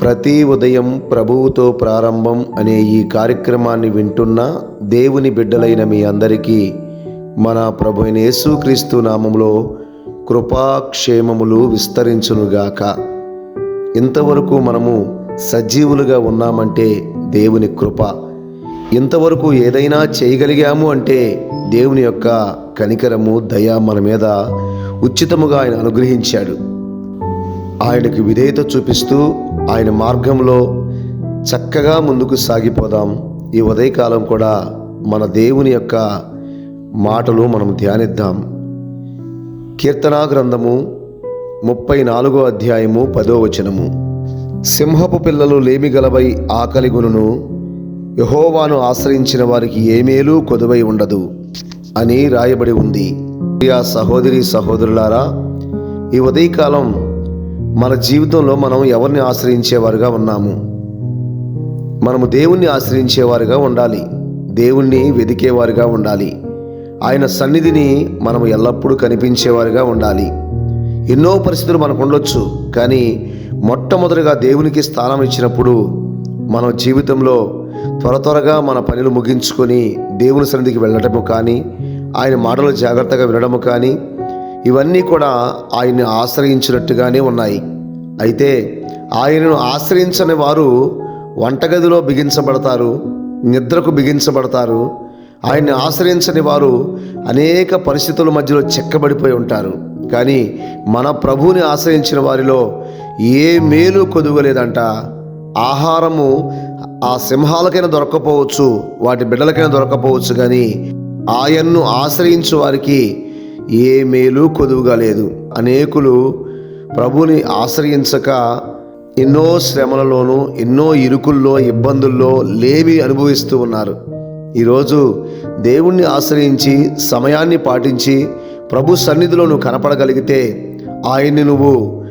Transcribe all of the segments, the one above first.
ప్రతి ఉదయం ప్రభువుతో ప్రారంభం అనే ఈ కార్యక్రమాన్ని వింటున్న దేవుని బిడ్డలైన మీ అందరికీ మన ప్రభు అయిన యేసుక్రీస్తు నామములో కృపాక్షేమములు విస్తరించునుగాక. ఇంతవరకు మనము సజీవులుగా ఉన్నామంటే దేవుని కృప. ఇంతవరకు ఏదైనా చేయగలిగాము అంటే దేవుని యొక్క కనికరము దయ మన మీద ఉచితముగా ఆయన అనుగ్రహించాడు. ఆయనకు విధేయత చూపిస్తూ ఆయన మార్గంలో చక్కగా ముందుకు సాగిపోదాం. ఈ ఉదయకాలం కూడా మన దేవుని యొక్క మాటలు మనం ధ్యానిద్దాం. కీర్తనా గ్రంథము ముప్పై నాలుగో అధ్యాయము పదో వచనము. సింహపు పిల్లలు లేమిగలవై ఆకలిగును యహోవాను ఆశ్రయించిన వారికి ఏమేలూ కొదువై ఉండదు అని రాయబడి ఉంది. ప్రియా సహోదరి సహోదరులారా ఈ ఉదయకాలం మన జీవితంలో మనం ఎవరిని ఆశ్రయించేవారుగా ఉన్నాము? మనము దేవుణ్ణి ఆశ్రయించేవారుగా ఉండాలి. దేవుణ్ణి వెదికేవారుగా ఉండాలి. ఆయన సన్నిధిని మనము ఎల్లప్పుడూ కనిపించేవారుగా ఉండాలి. ఎన్నో పరిస్థితులు మనకు ఉండొచ్చు కానీ మొట్టమొదటిగా దేవునికి స్థానం ఇచ్చినప్పుడు మన జీవితంలో త్వర త్వరగా మన పనులు ముగించుకొని దేవుని సన్నిధికి వెళ్ళటము కానీ ఆయన మాటలు జాగ్రత్తగా వినడము కానీ ఇవన్నీ కూడా ఆయన్ని ఆశ్రయించినట్టుగానే ఉన్నాయి. అయితే ఆయనను ఆశ్రయించని వారు వంటగదిలో బిగించబడతారు నిద్రకు బిగించబడతారు. ఆయన్ని ఆశ్రయించని వారు అనేక పరిస్థితుల మధ్యలో చెక్కబడిపోయి ఉంటారు. కానీ మన ప్రభువుని ఆశ్రయించిన వారిలో ఏ మేలు కొదువలేదంట. ఆహారము ఆ సింహాలకైనా దొరకపోవచ్చు వాటి బిడ్డలకైనా దొరకపోవచ్చు కానీ ఆయన్ను ఆశ్రయించు వారికి ఏ మేలు కొదువుగా లేదు. అనేకులు ప్రభుని ఆశ్రయించక ఎన్నో శ్రమలలోనూ ఎన్నో ఇరుకుల్లో ఇబ్బందుల్లో లేవి అనుభవిస్తూ ఉన్నారు. ఈరోజు దేవుణ్ణి ఆశ్రయించి సమయాన్ని పాటించి ప్రభు సన్నిధిలో నువ్వు కనపడగలిగితే ఆయన్ని నువ్వు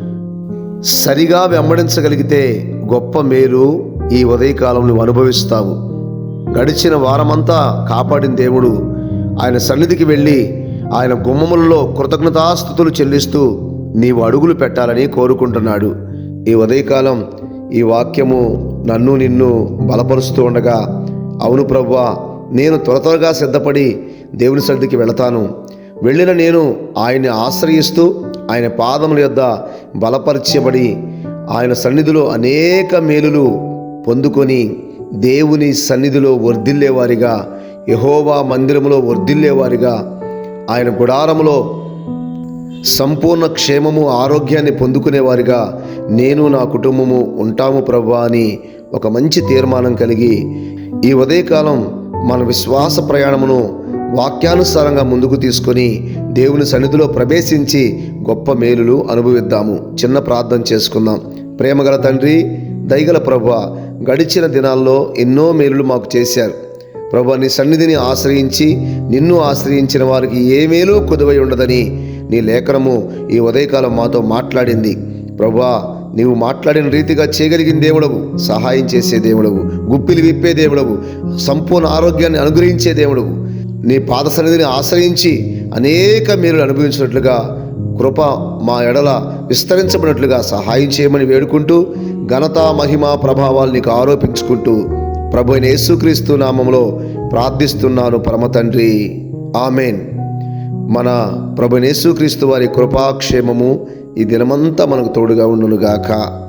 సరిగా వెంబడించగలిగితే గొప్ప మేలు ఈ ఉదయకాలం నువ్వు అనుభవిస్తావు. గడిచిన వారమంతా కాపాడిన దేవుడు ఆయన సన్నిధికి వెళ్ళి ఆయన గుమ్మములలో కృతజ్ఞతాస్థుతులు చెల్లిస్తూ నీవు అడుగులు పెట్టాలని కోరుకుంటున్నాడు. ఈ ఉదయకాలం ఈ వాక్యము నన్ను నిన్ను బలపరుస్తూ ఉండగా అవును ప్రవ్వా నేను త్వర త్వరగా సిద్ధపడి దేవుని సన్నిధికి వెళతాను. వెళ్ళిన నేను ఆయన్ని ఆశ్రయిస్తూ ఆయన పాదముల యొద్ద బలపరచబడి ఆయన సన్నిధిలో అనేక మేలులు పొందుకొని దేవుని సన్నిధిలో వర్ధిల్లేవారిగా యహోవా మందిరములో వర్ధిల్లేవారిగా ఆయన గుడారములో సంపూర్ణ క్షేమము ఆరోగ్యాన్ని పొందుకునేవారిగా నేను నా కుటుంబము ఉంటాము ప్రభా అని ఒక మంచి తీర్మానం కలిగి ఈ ఉదయకాలం మన విశ్వాస ప్రయాణమును వాక్యానుసారంగా ముందుకు తీసుకొని దేవుని సన్నిధిలో ప్రవేశించి గొప్ప మేలులు అనుభవిద్దాము. చిన్న ప్రార్థన చేసుకుందాం. ప్రేమగల తండ్రి దయగల ప్రభు గడిచిన దినాల్లో ఎన్నో మేలులు మాకు చేశారు. ప్రభు నీ సన్నిధిని ఆశ్రయించి నిన్ను ఆశ్రయించిన వారికి ఏమేలో మేలు ఉండదని నీ లేఖనము ఈ ఉదయకాలం మాతో మాట్లాడింది. ప్రభా నీవు మాట్లాడిన రీతిగా చేయగలిగిన దేవుడవు సహాయం చేసే దేవుడవు గుప్పిలు విప్పే దేవుడవు సంపూర్ణ ఆరోగ్యాన్ని అనుగ్రహించే దేవుడవు. నీ పాద సన్నిధిని ఆశ్రయించి అనేక మేలు అనుభవించినట్లుగా కృప మా ఎడల విస్తరించబడినట్లుగా సహాయం చేయమని వేడుకుంటూ ఘనత మహిమ ప్రభావాలు నీకు ఆరోపించుకుంటూ ప్రభు అయిన యేసుక్రీస్తు నామంలో ప్రార్థిస్తున్నాను పరమ తండ్రి. ఆమెన్. మన ప్రభు యేసుక్రీస్తు వారి కృపాక్షేమము ఈ దినమంతా మనకు తోడుగా ఉండునుగాక.